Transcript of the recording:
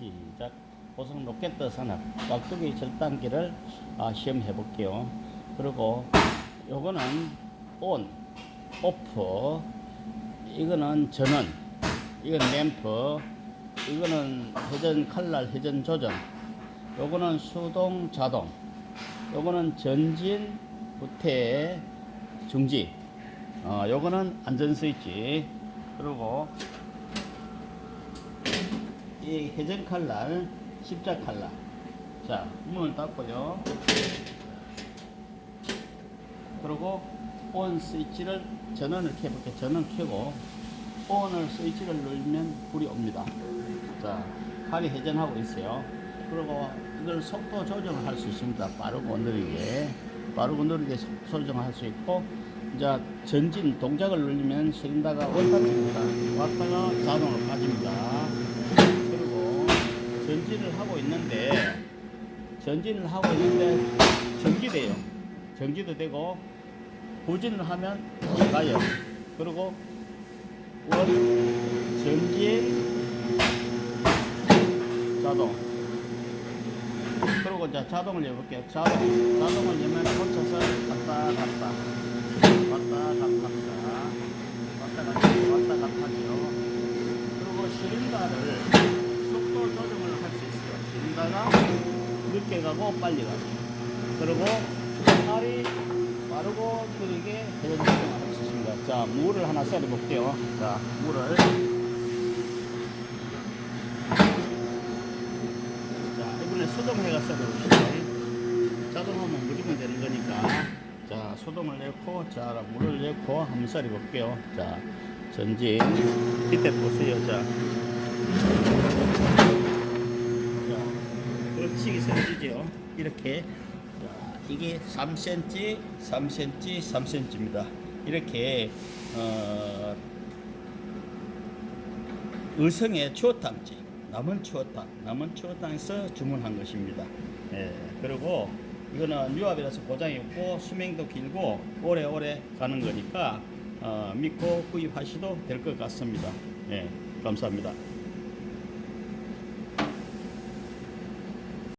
시작. 고성 로켓 산업 깍두기 절단기를 아, 시험해 볼게요. 그리고 요거는 온, 오프, 이거는 전원, 이건 램프, 이거는 회전 칼날 회전 조정, 요거는 수동 자동, 요거는 전진 후퇴 중지, 어, 요거는 안전 스위치, 그리고 이 회전 칼날, 십자 칼날. 자, 문을 닫고요. 그리고 온 스위치를 전원을 켜볼게요. 전원 켜고 온을 스위치를 누르면 불이 옵니다. 자, 칼이 회전하고 있어요. 그리고 이걸 속도 조정을 할 수 있습니다. 빠르고 느리게. 빠르고 느리게 속도 조정을 할수 있고, 이제 전진 동작을 누르면 실린더가 원탄입니다. 왔다가 자동으로 빠집니다. 전진을 하고 있는데, 전진을 하고 있는데 정지돼요. 정지도 되고, 후진을 하면 가요. 그리고 원, 전진, 자동. 그리고 이제 자동을 해볼게요. 자동. 자동을 열면 꽂혀서 갔다 갔다 왔다 갔다 왔다 갔다 하죠. 그리고 시린다를 속도 조정을 할 수 있어요. 시린다가 늦게 가고 빨리 가고. 그리고 팔이 빠르고 느리게 있습니다. 자, 물을 하나 썰어 볼게요. 자, 물을. 자, 이번에 수동해가 썰어 봅시다. 자동하면 무조건 되는 거니까. 자, 소동을 넣고, 자, 물을 넣고 한번 썰어 볼게요. 자, 전진. 밑에 보세요. 자. 자, 썰어지죠. 이렇게. 자, 이게 3cm, 3cm, 3cm입니다. 이렇게, 어, 의성의 추어탕집 남은 추어탕 남은 추어탕에서 주문한 것입니다. 예, 그리고 이거는 유압이라서 고장이 없고 수명도 길고 오래오래 가는 거니까 어, 믿고 구입하셔도 될 것 같습니다. 예, 감사합니다.